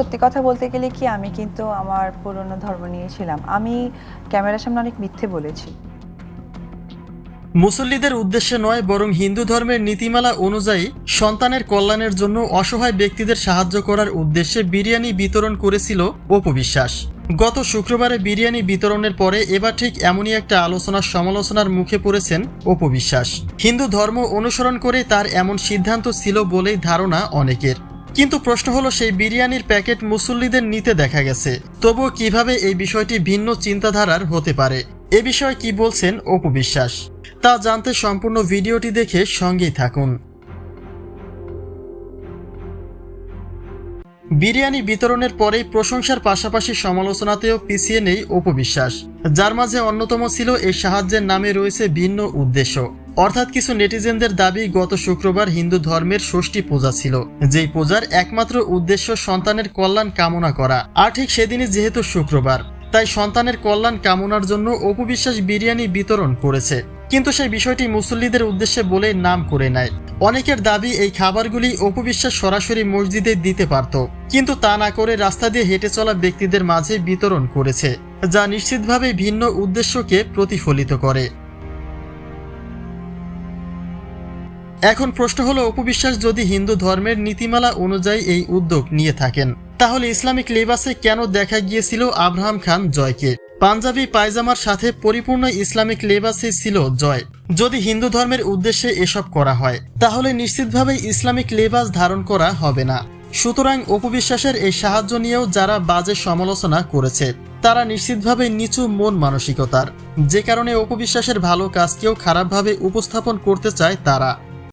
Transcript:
সত্যি কথা বলতে গেলে কি, আমি কিন্তু আমার পুরনো ধর্ম নিয়েছিলাম আমি ক্যামেরার সামনে অনেক মিথ্যে বলেছি। মুসল্লিদের উদ্দেশ্যে নয়, বরং হিন্দু ধর্মের নীতিমালা অনুযায়ী সন্তানের কল্যাণের জন্য অসহায় ব্যক্তিদের সাহায্য করার উদ্দেশ্যে বিরিয়ানি বিতরণ করেছিল অপবিশ্বাস গত শুক্রবারে বিরিয়ানি বিতরণের পরে এবার ঠিক এমনই একটা আলোচনার সমালোচনার মুখে পড়েছেন অপবিশ্বাস হিন্দু ধর্ম অনুসরণ করে তার এমন সিদ্ধান্ত ছিল বলেই ধারণা অনেকের। কিন্তু প্রশ্ন হলো, সেই বিরিয়ানির প্যাকেট মুসল্লিদের নিতে দেখা গেছে। তবুও কীভাবে এই বিষয়টি ভিন্ন চিন্তাধারার হতে পারে? এ বিষয়ে কি বলছেন অপু বিশ্বাস? তা জানতে সম্পূর্ণ ভিডিওটি দেখে সঙ্গেই থাকুন। বিরিয়ানি বিতরণের পরেই প্রশংসার পাশাপাশি সমালোচনাতেও পিছিয়ে নেই অপবিশ্বাস যার মাঝে অন্যতম ছিল এই সাহায্যের নামে রয়েছে ভিন্ন উদ্দেশ্য। অর্থাৎ কিছু নেটিজেনদের দাবি, গত শুক্রবার হিন্দু ধর্মের ষষ্ঠী পূজা ছিল, যেই পূজার একমাত্র উদ্দেশ্য সন্তানের কল্যাণ কামনা করা। আর ঠিক সেদিনই যেহেতু শুক্রবার, তাই সন্তানের কল্যাণ কামনার জন্য অপবিশ্বাস বিরিয়ানি বিতরণ করেছে। কিন্তু সেই বিষয়টি মুসল্লিদের উদ্দেশ্যে বলে নাম করে নেয় অনেকের দাবি, এই খাবারগুলি অপবিশ্বাস সরাসরি মসজিদে দিতে পারত, কিন্তু তা না করে রাস্তা দিয়ে হেঁটে চলা ব্যক্তিদের মাঝে বিতরণ করেছে, যা নিশ্চিতভাবে ভিন্ন উদ্দেশ্যকে প্রতিফলিত করে। এখন প্রশ্ন হলো অপবিশ্বাস যদি হিন্দু ধর্মের নীতিমালা অনুযায়ী এই উদ্যোগ নিয়ে থাকেন, তাহলে ইসলামিক লেবাসে কেন দেখা গিয়েছিল আব্রাহাম খান জয়কে? পাঞ্জাবি পায়জামার সাথে পরিপূর্ণ ইসলামিক লেবাসে ছিল জয়। যদি হিন্দু ধর্মের উদ্দেশ্যে এসব করা হয়, তাহলে নিশ্চিতভাবে ইসলামিক লেবাস ধারণ করা হবে না। সুতরাং অপবিশ্বাসের এই সাহায্য নিয়েও যারা বাজে সমালোচনা করেছে, তারা নিশ্চিতভাবে নিচু মন মানসিকতার। যে কারণে অপবিশ্বাসের ভালো কাজকেও খারাপভাবে উপস্থাপন করতে চায় তারা।